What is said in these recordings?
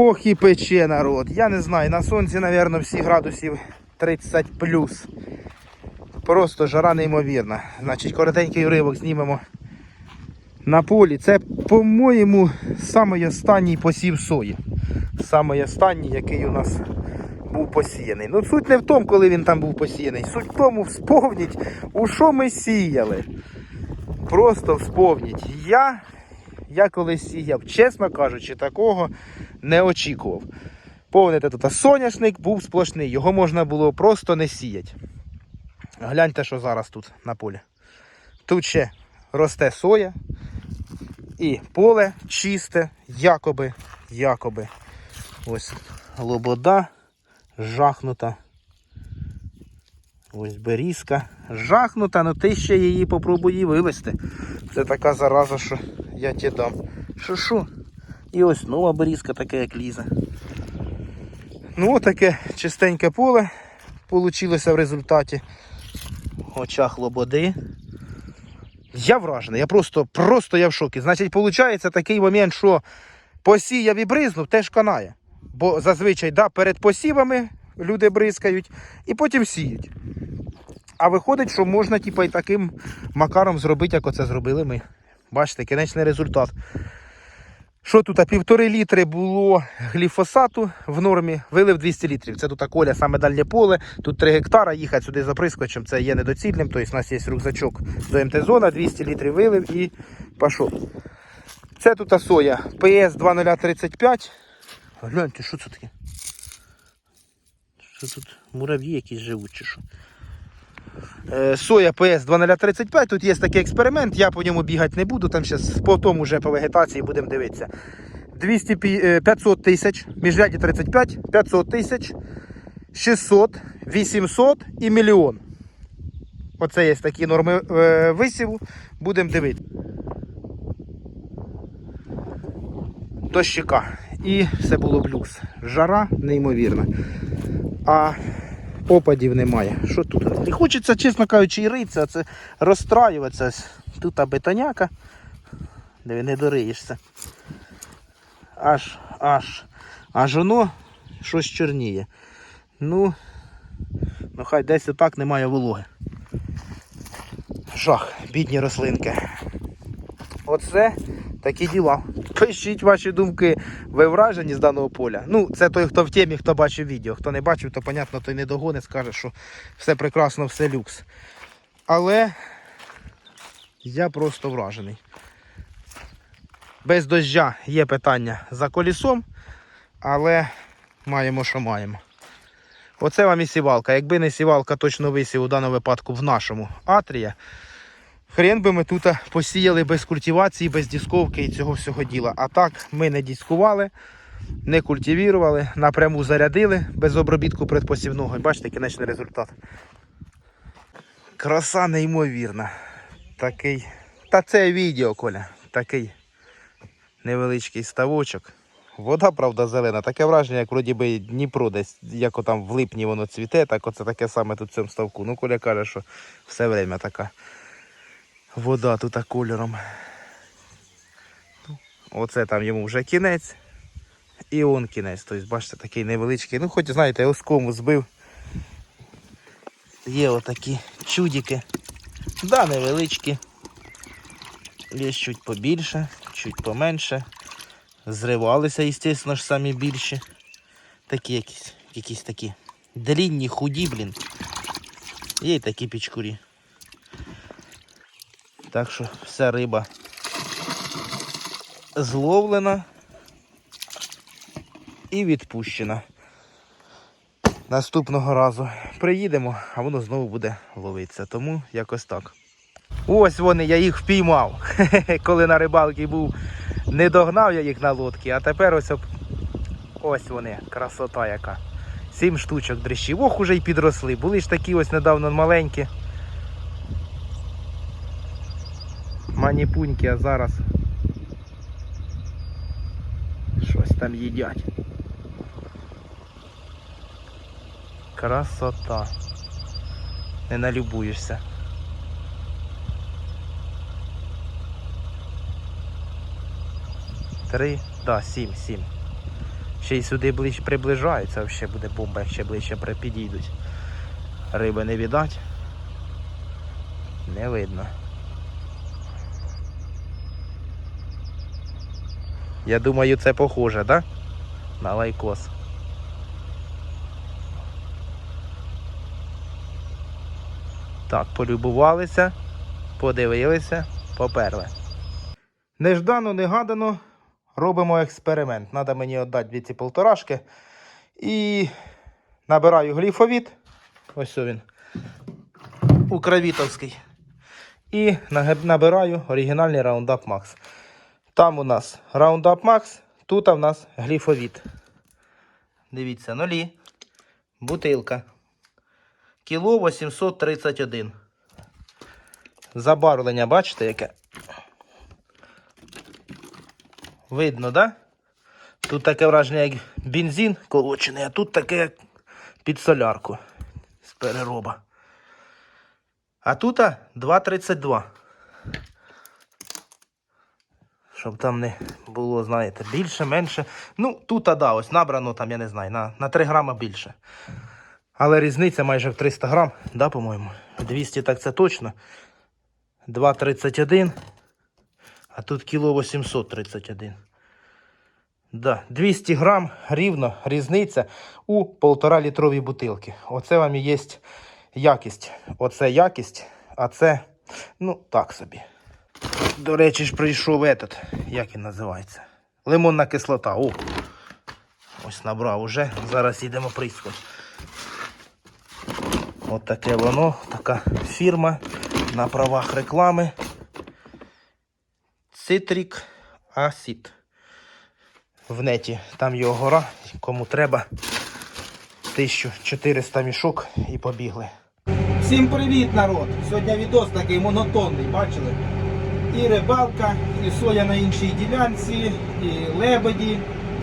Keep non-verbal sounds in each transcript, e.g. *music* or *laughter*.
Ох і пече народ. Я не знаю, на сонці, мабуть, всі градусів 30 плюс. Просто жара неймовірна. Значить, коротенький уривок знімемо на полі. Це, по-моєму, самий останній посів сої. Самий останній, який у нас був посіяний. Ну, суть не в тому, коли він там був посіяний. Суть в тому, вспомніть, у що ми сіяли. Просто вспомніть. Я, я колись сіяв, чесно кажучи, такого не очікував. Повните тут, соняшник був сплошний, його можна було просто не сіяти. Гляньте, що зараз тут на полі. Тут ще росте соя і поле чисте, якоби, якоби. Ось лобода жахнута. Ось берізка. Жахнута, ну ти ще її попробуй вивезти. Це така зараза, що я тебе дам. Що? І ось нова берізка, таке як ліза. Ну, таке чистеньке поле получилося в результаті. Очах лободи. Я вражений, я просто, просто я в шокі. Значить, виходить такий момент, що посіяв і бризнув, теж канає. Бо зазвичай да, перед посівами люди бризкають і потім сіють. А виходить, що можна типа, і таким макаром зробити, як оце зробили ми. Бачите, кінечний результат. Що тут? а Півтори літри було гліфосату в нормі, вилив 200 літрів. Це тут коля саме дальнє поле. Тут 3 гектара, їхати сюди за прискочем, це є недоцільним. Тобто у нас є рюкзачок до МТ-зона, 200 літрів вилив і пішов. Це тут соя PS 2035. Гляньте, що це таке? Що тут мурав'ї якісь живуть чи що? Е, Соя PS 2035, тут є такий експеримент, я по ньому бігати не буду, там зараз потім уже по вегетації будемо дивитися. 200, е, 500 тисяч, міжряді 35, 500 тисяч, 600, 800 і мільйон. Оце є такі норми е, висіву, будемо дивитися. Дощика. І все було б люкс. Жара неймовірна. А опадів немає. Що тут? Не хочеться, чесно кажучи, і ритися, це розстраюватися. Тут та бетоняка, де не дориєшся. Аж, аж, аж воно щось чорніє. Ну, ну хай десь отак немає вологи. Жах, бідні рослинки. Оце такі діла. Пишіть ваші думки, ви вражені з даного поля. Ну, це той, хто в темі, хто бачив відео. Хто не бачив, то понятно, той не догоне, скаже, що все прекрасно, все люкс. Але я просто вражений. Без дождя є питання за колісом, але маємо, що маємо. Оце вам і сівалка. Якби не сівалка, точно висів у даному випадку в нашому Атрія. Хрен би ми тут посіяли без культивації, без дісковки і цього всього діла. А так ми не дискували, не культивірували, напряму зарядили без обробітку предпосівного. І бачите, кінечний результат. Краса неймовірна. Такий. Та це відео, Коля. Такий невеличкий ставочок. Вода, правда, зелена. Таке враження, як вроді би Дніпро десь, як там в липні воно цвіте, так оце таке саме тут в цьому ставку. Ну, Коля каже, що все время така. Вода тут кольором. Оце там йому вже кінець. І он кінець. Тобто, бачите, такий невеличкий. Ну, хоч знаєте, оскому збив. Є отакі чудики. Да, невеличкі. Є чуть побільше, чуть поменше. Зривалися, звісно ж, самі більші. Такі якісь, якісь такі длінні, худі, блін. Є такі пічкурі. Так що вся риба зловлена і відпущена. Наступного разу приїдемо, а воно знову буде ловитися. Тому якось так. Ось вони, я їх впіймав. *laughs* Коли на рибалці був, не догнав я їх на лодці, а тепер ось ось вони, красота яка. Сім штучок дрищів. Ох, уже й підросли. Були ж такі ось недавно маленькі. Маніпуньки, а зараз щось там їдять. Красота. Не налюбуєшся. Три, да, сім, сім. Ще й сюди ближче приближаються, взагалі буде бомба, як ще ближче підійдуть. Риби не віддать. Не видно. Я думаю, це похоже, да? На лайкос. Так, полюбувалися, подивилися, поперли. Неждано, негадано робимо експеримент. Надо мені віддати дві ці полторашки. І набираю гліфовіт. Ось він. Укравітовський. І набираю оригінальний Roundup Max. Там у нас Roundup Max, тут у нас гліфовіт. Дивіться, нулі. Бутилка. Кіло 831. Забарвлення, бачите, яке? Видно, да? Тут таке враження, як бензин колочений, а тут таке як під солярку з перероба. А тут 2,32. Щоб там не було, знаєте, більше, менше. Ну, тут, да, ось набрано там, я не знаю, на, на 3 грама більше. Але різниця майже в 300 грам, да, по-моєму. 200 так це точно. 2,31. А тут кіло 831. Да, 200 грам рівно різниця у 1,5 літровій бутилки. Оце вам і є якість. Оце якість, а це, ну, так собі. До речі, ж прийшов этот, як він називається? Лимонна кислота. О! Ось набрав уже. Зараз йдемо прискати. От таке воно, така фірма на правах реклами. Citric Acid. В неті. Там його гора. Кому треба. 1400 мішок і побігли. Всім привіт, народ! Сьогодні відос такий монотонний, бачили? І рибалка, і соя на іншій ділянці, і лебеді.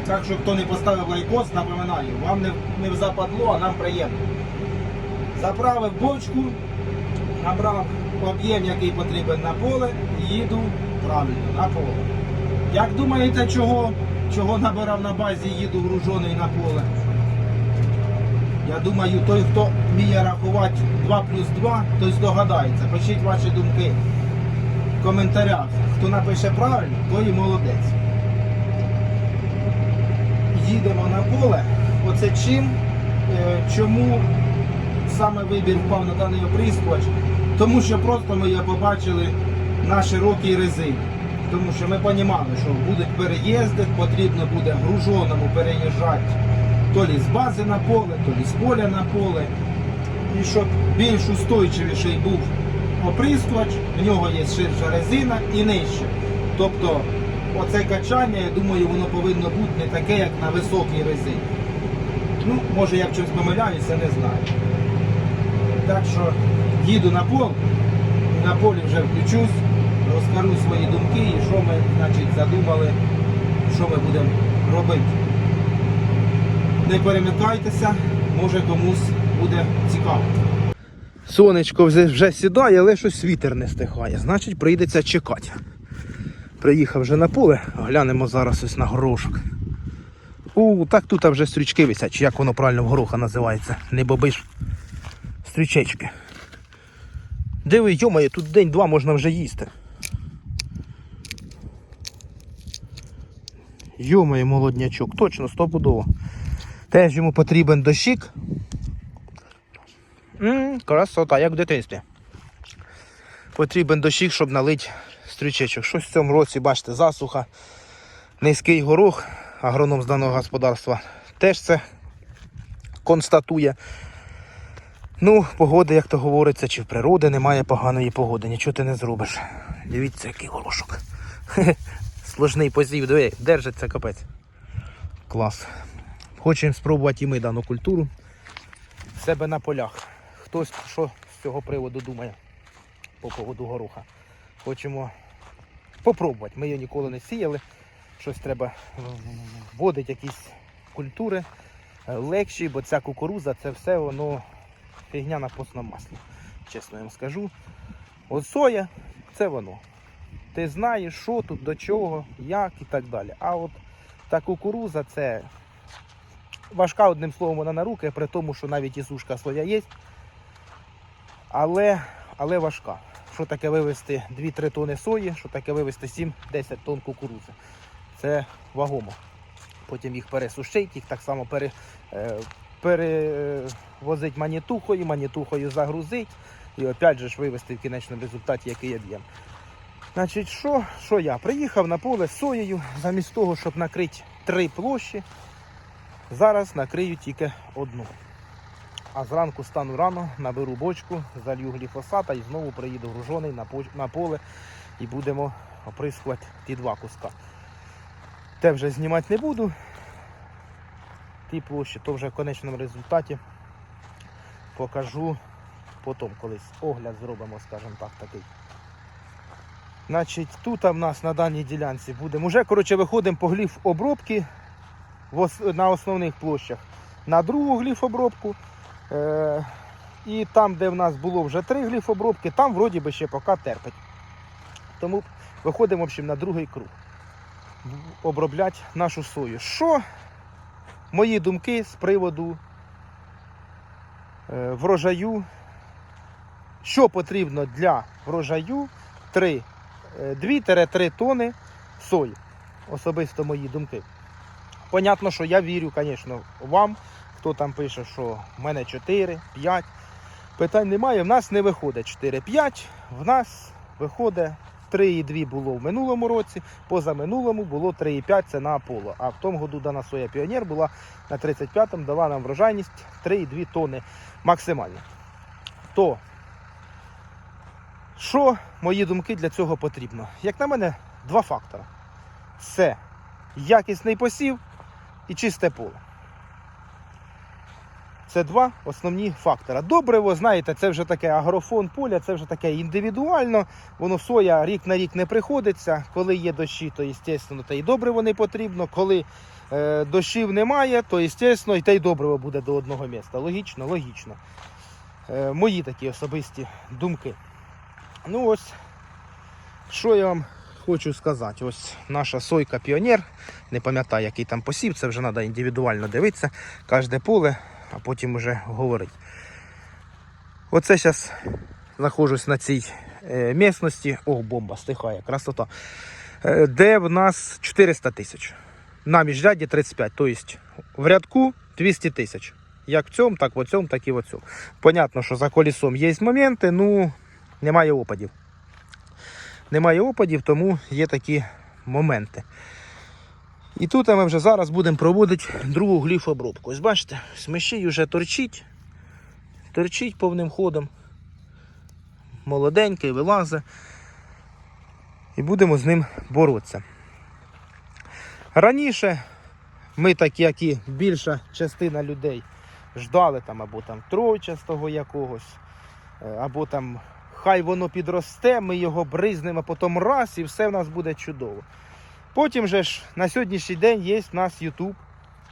Так що хто не поставив лайкос, напоминаю, вам не, не западло, а нам приємно. Заправив бочку, набрав об'єм, який потрібен на поле, їду правильно на поле. Як думаєте, чого, чого набирав на базі, їду гружений на поле? Я думаю, той, хто вміє рахувати 2 плюс 2, той здогадається. Пишіть ваші думки коментарях. Хто напише правильно, той і молодець. Їдемо на поле. Оце чим, е, чому саме вибір впав на даний оприскувач? Тому що просто ми побачили на широкій резині. Тому що ми розуміли, що будуть переїзди, потрібно буде гружоному переїжджати то лі з бази на поле, то лі з поля на поле. І щоб більш устойчивіший був оприскувач, в нього є ширша резина і нижче. Тобто оце качання, я думаю, воно повинно бути не таке, як на високій резині. Ну, може я в чомусь помиляюся, не знаю. Так що їду на поле, на полі вже включусь, розкажу свої думки і що ми значить, задумали, що ми будемо робити. Не перемикайтеся, може комусь буде цікаво. Сонечко вже, сідає, але щось вітер не стихає. Значить, прийдеться чекати. Приїхав вже на поле, глянемо зараз ось на горошок. У, так тут вже стрічки висять, чи як воно правильно в гороха називається. Не бобиш. Стрічечки. Диви, йомає, тут день-два можна вже їсти. Йомає молоднячок, точно, стопудово. Теж йому потрібен дощик. М, красота, як в дитинстві. Потрібен дощик, щоб налити стрічечок. Щось в цьому році, бачите, засуха, низький горох, агроном з даного господарства теж це констатує. Ну, погода, як то говориться, чи в природи немає поганої погоди, нічого ти не зробиш. Дивіться, який горошок. *laughs* Сложний позів, диви, держиться капець. Клас. Хочемо спробувати і ми дану культуру в себе на полях. Хтось що з цього приводу думає по поводу гороха. Хочемо попробувати. Ми її ніколи не сіяли. Щось треба вводити якісь культури е, легші, бо ця кукуруза це все воно фігня на постному маслі. Чесно я вам скажу. От соя це воно. Ти знаєш, що тут, до чого, як і так далі. А от та кукуруза це важка одним словом вона на руки, при тому, що навіть і сушка своя є. Але, але важка. Що таке вивезти 2-3 тони сої, що таке вивезти 7-10 тонн кукурудзи. Це вагомо. Потім їх пересушить, їх так само пере, е, перевозить манітухою, манітухою загрузить і опять же ж вивезти в кінечному результаті який об'єм. Значить, що, що я? Приїхав на поле з соєю, замість того, щоб накрити три площі, зараз накрию тільки одну. А зранку стану рано, наберу бочку, залью гліфосата і знову приїду гружений на, поле і будемо оприскувати ті два куска. Те вже знімати не буду. Ті площі, то вже в конечному результаті покажу потім колись. Огляд зробимо, скажімо так, такий. Значить, тут в нас на даній ділянці будемо. Уже коротше, виходимо по гліф обробки на основних площах. На другу гліф обробку. Е- і там, де в нас було вже три гліф обробки, там вроді би ще поки терпить. Тому виходимо в общем, на другий круг. Обробляти нашу сою. Що мої думки з приводу е, врожаю? Що потрібно для врожаю 3 е, 2-3 тони сої. Особисто мої думки. Понятно, що я вірю, звісно, вам, хто там пише, що в мене 4, 5. Питань немає, в нас не виходить 4-5, в нас виходить 3,2 було в минулому році, позаминулому було 3,5 це на Аполло. А в тому году дана соя Піонер була на 35-му, дала нам врожайність 3,2 тони максимально. То що мої думки для цього потрібно? Як на мене, два фактори: це якісний посів і чисте поле. Це два основні фактори. Добриво, знаєте, це вже таке агрофон поля, це вже таке індивідуально. Воно соя рік на рік не приходиться. Коли є дощі, то звісно, та й добриво не потрібно. Коли е, дощів немає, то звісно, і те й добриво буде до одного міста. Логічно, логічно. Е, мої такі особисті думки. Ну ось, що я вам хочу сказати. Ось наша сойка Піонер. Не пам'ятаю, який там посів, це вже треба індивідуально дивитися. Кожне поле, а потім вже говорити. Оце зараз знаходжусь на цій е. Ох, бомба, стихає, красота. Е, де в нас 400 тисяч. На міжряді 35, тобто в рядку 200 тисяч. Як в цьому, так в цьому, так і в цьому. Понятно, що за колесом є моменти, ну немає опадів. Немає опадів, тому є такі моменти. І тут ми вже зараз будемо проводити другу гліфобробку. Ось бачите, смещій вже торчить, торчить повним ходом. Молоденький, вилазить. І будемо з ним боротися. Раніше ми, так як і більша частина людей, ждали там або там тройчастого якогось, е, або там хай воно підросте, ми його бризнемо, а потім раз і все в нас буде чудово. Потім же ж на сьогоднішній день є в нас YouTube,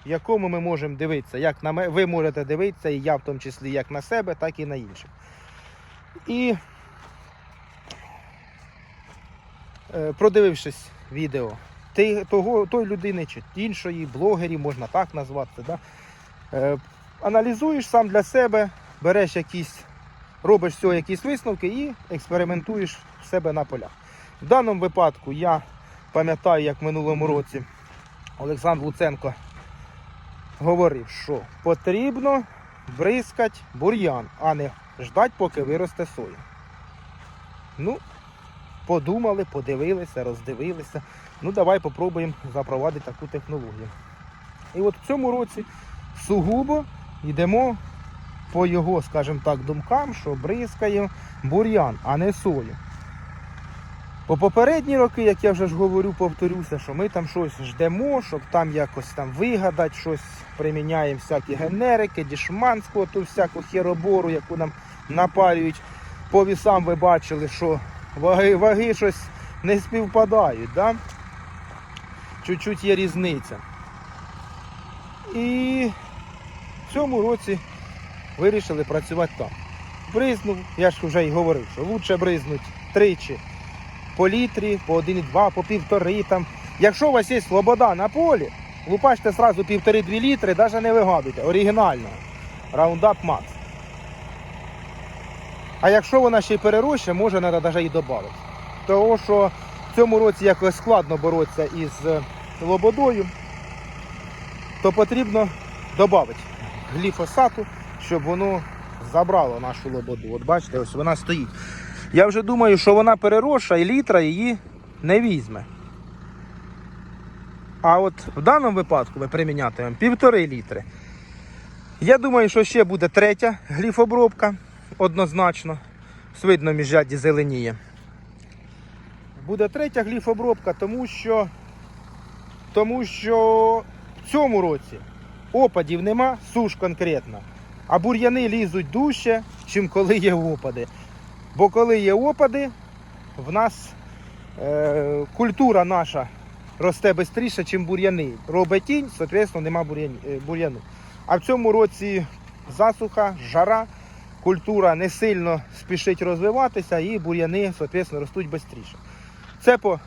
в якому ми можемо дивитися, як на ме- ви можете дивитися, і я в тому числі як на себе, так і на інших. І е, продивившись відео того, той людини чи іншої, блогерів, можна так назвати, да? е, аналізуєш сам для себе, береш якісь, робиш з цього якісь висновки і експериментуєш в себе на полях. В даному випадку я пам'ятаю, як в минулому році Олександр Луценко говорив, що потрібно бризкати бур'ян, а не ждати, поки виросте соя. Ну, подумали, подивилися, роздивилися. Ну, давай попробуємо запровадити таку технологію. І от в цьому році сугубо йдемо по його, скажімо так, думкам, що бризкаємо бур'ян, а не сою. По попередні роки, як я вже ж говорю, повторюся, що ми там щось ждемо, щоб там якось там вигадати, щось приміняємо всякі генерики, дішманську, ту всяку херобору, яку нам напарюють. По вісам ви бачили, що ваги, ваги щось не співпадають. Да? Чуть-чуть є різниця. І в цьому році вирішили працювати так. Бризнув, я ж вже й говорив, що краще бризнуть тричі по літрі, по 1,2, по півтори там. Якщо у вас є свобода на полі, лупаште сразу 1,5-2 літри, навіть не вигадуйте, оригінально. Roundup Max. А якщо вона ще й перероща, може треба навіть і додати. Тому що в цьому році якось складно боротися із е, лободою, то потрібно додати гліфосату, щоб воно забрало нашу лободу. От бачите, ось вона стоїть. Я вже думаю, що вона переросша і літра її не візьме. А от в даному випадку ми примінятимемо півтори літри. Я думаю, що ще буде третя гліфобробка, однозначно. Видно, міжрядді зеленіє. Буде третя гліфобробка, тому що, тому що в цьому році опадів нема, суш конкретно. А бур'яни лізуть дужче, чим коли є опади. Бо коли є опади, в нас е, культура наша росте швидше, ніж бур'яни. Робить тінь, соответственно, нема е, бур'яну. А в цьому році засуха, жара, культура не сильно спішить розвиватися і бур'яни, соответственно, ростуть швидше. Це по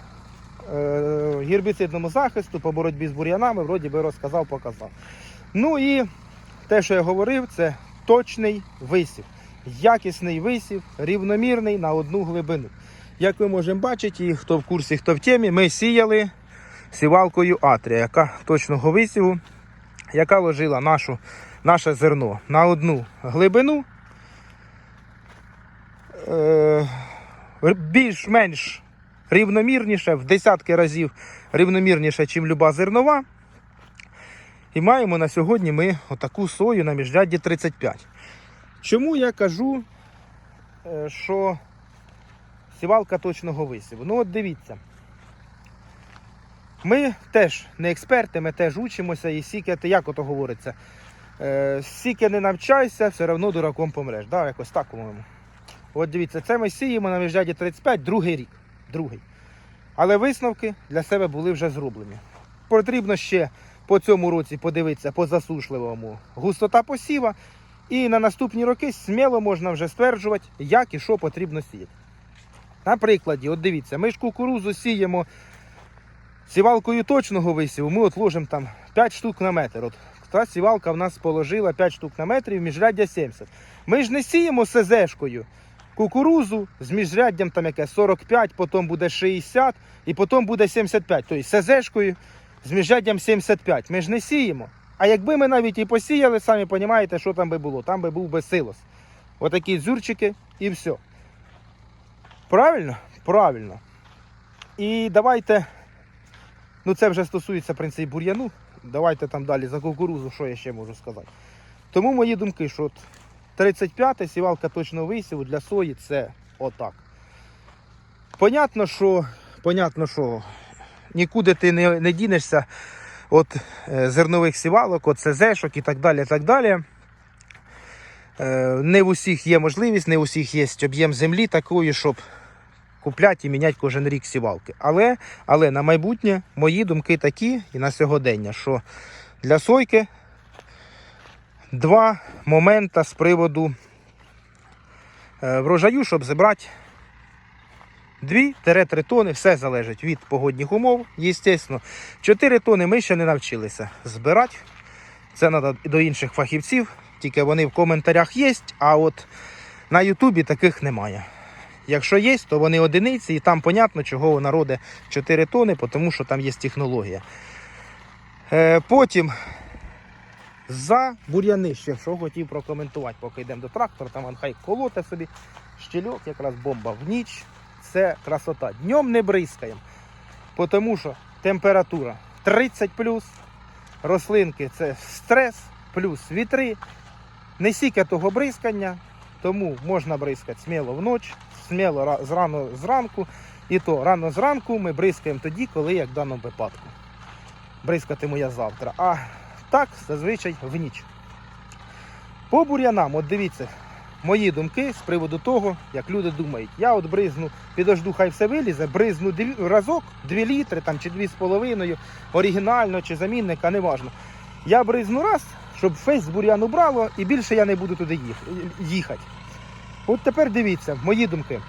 е, гербіцидному захисту, по боротьбі з бур'янами, вроді би розказав, показав. Ну і те, що я говорив, це точний висів. Якісний висів, рівномірний на одну глибину. Як ви можемо бачити, і хто в курсі, хто в темі, ми сіяли сівалкою Атрія, яка точного висіву, яка ложила нашу, наше зерно на одну глибину. Е, більш-менш рівномірніше, в десятки разів рівномірніше, ніж люба зернова. І маємо на сьогодні ми отаку сою на міжрядді 35. Чому я кажу, е, що сівалка точного висіву? Ну от дивіться. Ми теж не експерти, ми теж учимося і сікати, як ото говориться, е, сіки не навчайся, все одно дураком помреш. Да, якось так, по-моєму. От дивіться, це ми сіємо на міжряді 35, другий рік. Другий. Але висновки для себе були вже зроблені. Потрібно ще по цьому році подивитися по засушливому густота посіва. І на наступні роки сміло можна вже стверджувати, як і що потрібно сіяти. На прикладі, от дивіться, ми ж кукурузу сіємо сівалкою точного висіву, ми от там 5 штук на метр. От та сівалка в нас положила 5 штук на метр і міжряддя 70. Ми ж не сіємо СЗшкою кукурузу з міжряддям там яке 45, потім буде 60 і потім буде 75. Тобто СЗшкою з міжряддям 75. Ми ж не сіємо. А якби ми навіть і посіяли, самі розумієте, що там би було. Там би був би силос. Отакі зюрчики і все. Правильно? Правильно. І давайте, ну це вже стосується в принципі бур'яну. Давайте там далі за кукурузу, що я ще можу сказати. Тому мої думки, що от 35 сівалка точно висіву для сої це отак. Понятно, що, понятно, що нікуди ти не, не дінешся від е, зернових сівалок, від СЗшок і так далі. так далі. Е, не в усіх є можливість, не в усіх є об'єм землі такої, щоб купляти і міняти кожен рік сівалки. Але, але на майбутнє мої думки такі і на сьогодення, що для сойки два моменти з приводу е, врожаю, щоб зібрати 2-3 тони, все залежить від погодних умов. Єстественно, 4 тони ми ще не навчилися збирати. Це треба до інших фахівців, тільки вони в коментарях є, а от на Ютубі таких немає. Якщо є, то вони одиниці, і там понятно, чого вона родить 4 тони, тому що там є технологія. Е, потім за бур'яни ще що хотів прокоментувати, поки йдемо до трактора, там хай колоте собі. Щельок, якраз бомба в ніч. Це красота. Днем не бризкаємо, тому що температура 30 рослинки це стрес, плюс вітри. Не сіка того бризкання, тому можна бризкати сміло вночі, сміло ра- зрано зранку. І то рано зранку ми бризкаємо тоді, коли як в даному випадку. Бризкатиму я завтра. А так, зазвичай в ніч. По бур'янам, от дивіться, мої думки з приводу того, як люди думають. Я от бризну, підожду, хай все вилізе, бризну разок, 2 літри там, чи 2,5, оригінально чи замінника, неважно. Я бризну раз, щоб з бур'яну брало, і більше я не буду туди їхати. От тепер дивіться, мої думки.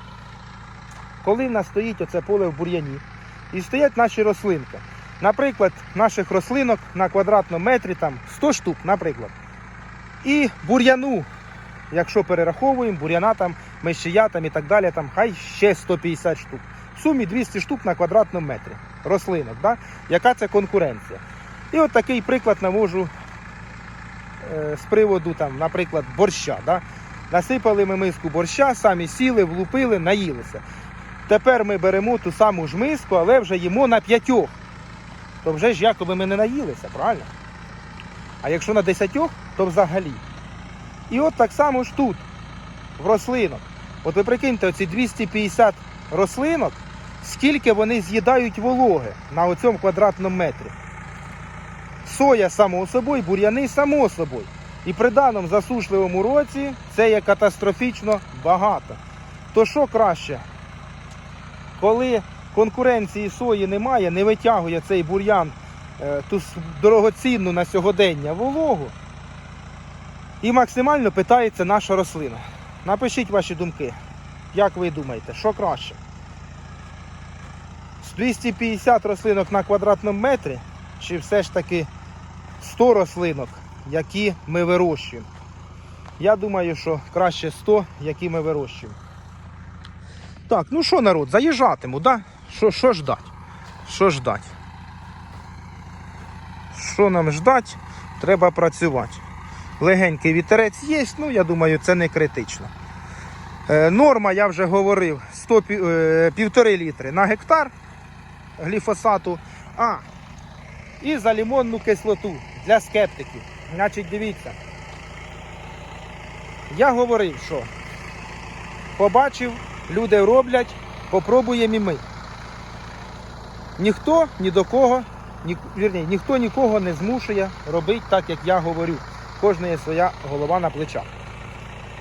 Коли в нас стоїть оце поле в бур'яні, і стоять наші рослинки. наприклад, наших рослинок на квадратному метрі там 100 штук, наприклад. І бур'яну, якщо перераховуємо, бур'яна там, мещия там і так далі, там хай ще 150 штук. В сумі 200 штук на квадратному метрі рослинок. Да? Яка це конкуренція? І от такий приклад навожу е, з приводу, там, наприклад, борща. Да? Насипали ми миску борща, самі сіли, влупили, наїлися. Тепер ми беремо ту саму ж миску, але вже їмо на п'ятьох. То вже ж якоби ми не наїлися, правильно? А якщо на десятьох, то взагалі. І от так само ж тут, в рослинок. От ви прикиньте, оці 250 рослинок, скільки вони з'їдають вологи на оцьому квадратному метрі. Соя само собою, бур'яни само собою. І при даному засушливому році це є катастрофічно багато. То що краще? Коли конкуренції сої немає, не витягує цей бур'ян е, ту дорогоцінну на сьогодення вологу, і максимально питається наша рослина. Напишіть ваші думки. Як ви думаєте, що краще? З 250 рослинок на квадратному метрі, чи все ж таки 100 рослинок, які ми вирощуємо? Я думаю, що краще 100, які ми вирощуємо. Так, ну що, народ, заїжджатиму, да? Що, що ждать? Що ждать? Що нам ждать? Треба працювати. Легенький вітерець є, ну я думаю, це не критично. Е, норма, я вже говорив, 100, пі- е, півтори літри на гектар гліфосату. А, і за лимонну кислоту для скептиків. Значить, дивіться. Я говорив, що побачив, люди роблять, попробуємо і ми. Ніхто ні до кого, ні, вірні, ніхто нікого не змушує робити так, як я говорю. Кожна є своя голова на плечах.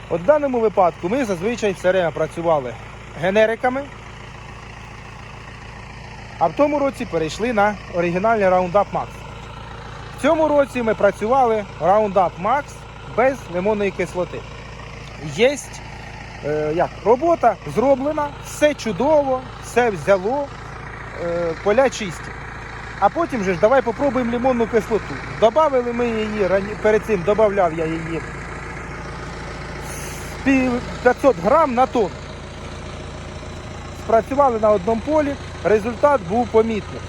От в даному випадку ми зазвичай все время працювали генериками, а в тому році перейшли на оригінальний Roundup Max. В цьому році ми працювали Roundup Max без лимонної кислоти. Єсть е, як, робота зроблена, все чудово, все взяло, е, поля чисті. А потім же ж давай попробуємо лимонну кислоту. Добавили ми її, перед цим додавав я її 500 грам на тонну. Спрацювали на одному полі, результат був помітний.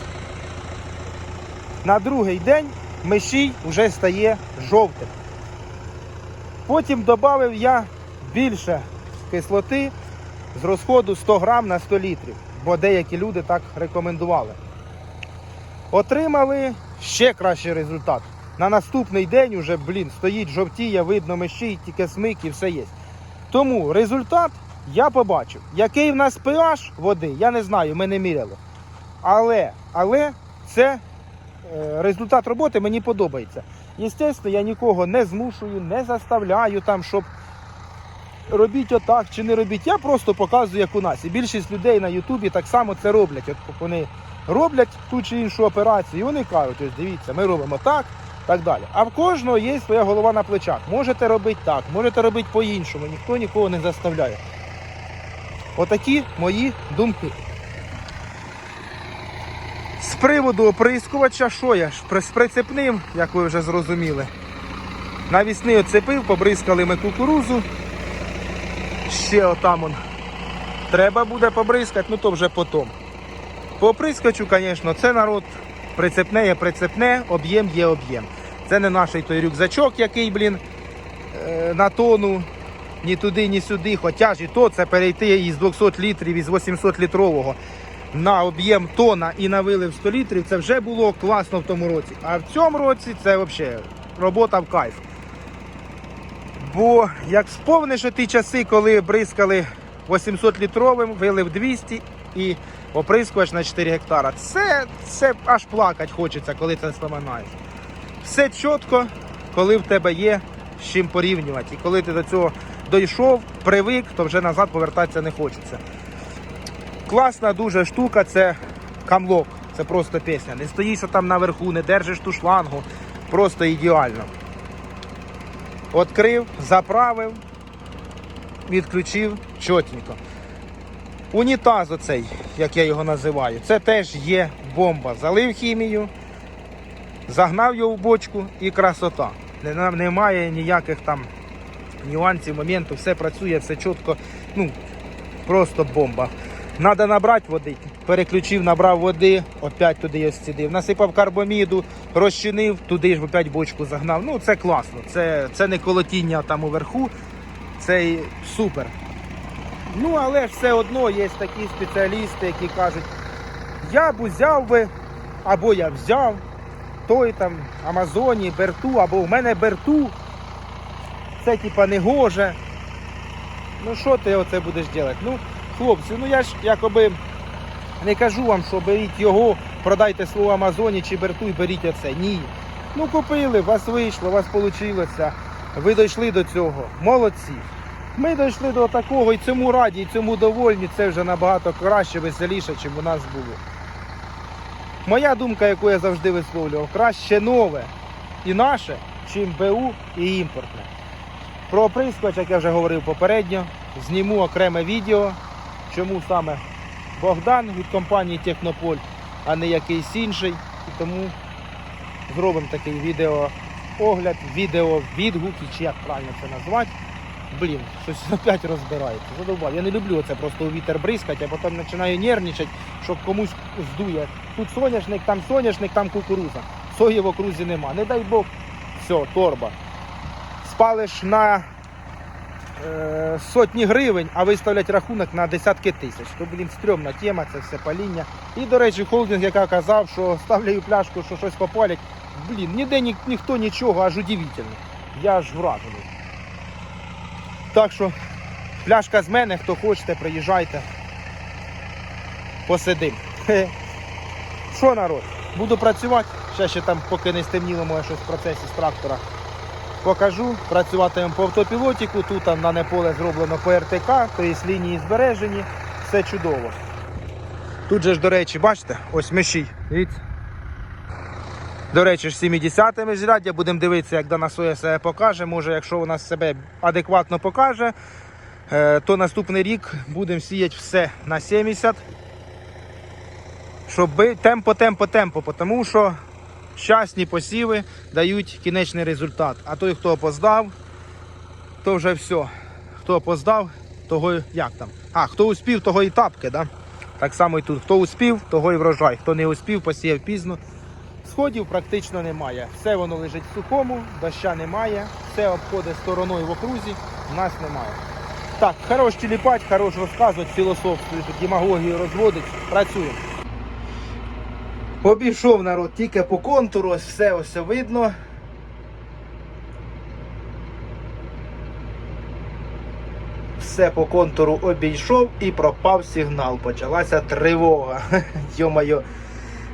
На другий день мишій вже стає жовтим. Потім додав я більше кислоти з розходу 100 грам на 100 літрів, бо деякі люди так рекомендували. Отримали ще кращий результат. На наступний день уже, блін, стоїть жовтіє, видно мишій, тільки смик і все є. Тому результат я побачив. Який в нас pH води, я не знаю, ми не міряли. Але, але це е, результат роботи мені подобається. Єстественно, я нікого не змушую, не заставляю там, щоб робіть отак чи не робіть. Я просто показую, як у нас. І більшість людей на Ютубі так само це роблять. От вони роблять ту чи іншу операцію, і вони кажуть, ось дивіться, ми робимо так, так далі. А в кожного є своя голова на плечах. Можете робити так, можете робити по-іншому, ніхто нікого не заставляє. Отакі мої думки. З приводу оприскувача, що я ж при- з прицепним, як ви вже зрозуміли. Навісний оцепив, побризкали ми кукурузу. Ще отам он. Треба буде побризкати, ну то вже потім. По оприскачу, звісно, це народ прицепне є прицепне, об'єм є об'єм. Це не наш той рюкзачок, який, блін, е, на тону ні туди, ні сюди. Хоча ж і то це перейти із 200 літрів, із 800 літрового на об'єм тона і на вилив 100 літрів, це вже було класно в тому році. А в цьому році це взагалі робота в кайф. Бо як сповниш ті часи, коли бризкали 800 літровим, вилив 200 і оприскувач на 4 гектара. Це, це аж плакати хочеться, коли це споминаєш. Все чітко, коли в тебе є з чим порівнювати. І коли ти до цього дійшов, привик, то вже назад повертатися не хочеться. Класна дуже штука це камлок. Це просто пісня. Не стоїш там наверху, не держиш ту шлангу. Просто ідеально. Открив, заправив, відключив чотенько. Унітаз оцей, як я його називаю, це теж є бомба. Залив хімію, загнав його в бочку і красота. Немає ніяких там нюансів, моментів, все працює, все чітко. Ну, просто бомба. Надо набрати води. Переключив, набрав води, опять туди його сцідив. Насипав карбоміду, розчинив, туди ж опять бочку загнав. Ну це класно. Це, це не колотіння там уверху, це супер. Ну, але ж все одно є такі спеціалісти, які кажуть, я б взяв би, або я взяв той там Амазоні, Берту, або в мене Берту. Це типа не гоже. Ну що ти оце будеш робити? Ну, хлопці, ну я ж якоби не кажу вам, що беріть його, продайте слово Амазоні чи Берту і беріть оце. Ні. Ну купили, у вас вийшло, у вас вийшло. Ви дійшли до цього. Молодці. Ми дійшли до такого і цьому раді, і цьому довольні. Це вже набагато краще, веселіше, ніж у нас було. Моя думка, яку я завжди висловлював, краще нове і наше, чим БУ і імпортне. Про оприскувач, як я вже говорив попередньо, зніму окреме відео, чому саме Богдан від компанії Технополь, а не якийсь інший. І тому зробимо такий відеоогляд, відеовідгуки, чи як правильно це назвати. Блін, щось *laughs* опять розбирається. Задовбав. Я не люблю це просто у вітер бризкати, а потім починаю нервничати, щоб комусь здує. Тут соняшник, там соняшник, там кукуруза. Сої в окрузі нема. Не дай Бог, все, торба. Спалиш на е, сотні гривень, а виставлять рахунок на десятки тисяч. То, блін, стрьомна тема, це все паління. І, до речі, холдинг, яка казав, що ставляю пляшку, що щось попалять. Блін, ніде ні, ніхто нічого, аж удивительно. Я аж вражений. Так що, пляшка з мене, хто хочете, приїжджайте. Посидим. Що народ? Буду працювати. Ще ще там, поки не стемніло, моє щось в процесі з трактора. Покажу. Працюватимемо по автопілотіку. Тут там на неполе зроблено по РТК, тобто лінії збережені. Все чудово. Тут же ж, до речі, бачите, ось миші. Дивіться. До речі, ж 70 міжряддя, будемо дивитися, як дана соя себе покаже. Може, якщо вона себе адекватно покаже, е, то наступний рік будемо сіяти все на 70. Щоб темпо, темпо, темпо, тому що щасні посіви дають кінечний результат. А той, хто опоздав, то вже все. Хто опоздав, того як там. А, хто успів, того і тапки, да? Так само і тут. Хто успів, того і врожай. Хто не успів, посіяв пізно. Сходів практично немає. Все воно лежить в сухому, доща немає, все обходить стороною в окрузі, в нас немає. Так, хорош тіліпать, хорош розказувати, філософствую, тут демагогію розводить, працюємо. Обійшов народ тільки по контуру, ось все ось видно. Все по контуру обійшов і пропав сигнал. Почалася тривога. *laughs* Йо-моє.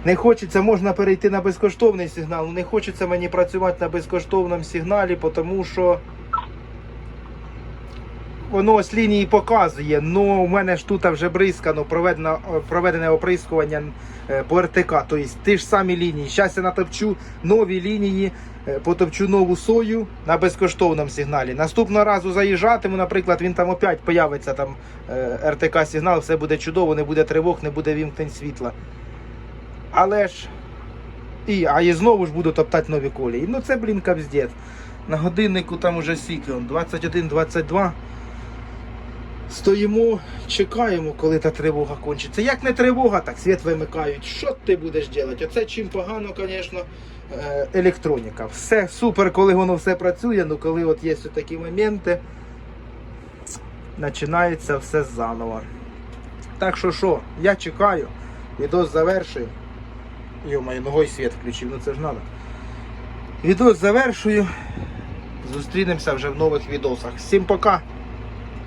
Не хочеться, можна перейти на безкоштовний сигнал. Не хочеться мені працювати на безкоштовному сигналі, тому що воно ось лінії показує. Ну, у мене ж тут вже бризкано, проведено, проведене оприскування е, по РТК. Тобто ті ж самі лінії. Зараз я натопчу нові лінії, е, потопчу нову сою на безкоштовному сигналі. Наступного разу заїжджатиму, наприклад, він там опять появиться там е, РТК сигнал, все буде чудово, не буде тривог, не буде вімкнень світла. Але ж. І, а і знову ж буду топтати нові колії. Ну це, блін, капздець. На годиннику там уже сіки, 21-22. Стоїмо, чекаємо, коли та тривога кончиться. Як не тривога, так світ вимикають. Що ти будеш робити? Оце чим погано, звісно, е, електроніка. Все супер, коли воно все працює, ну коли от є такі моменти, починається все заново. Так що що, я чекаю, відос завершую. Йо-моє, ногой світ включив, ну це ж надо. Відос завершую. Зустрінемося вже в нових відосах. Всім пока!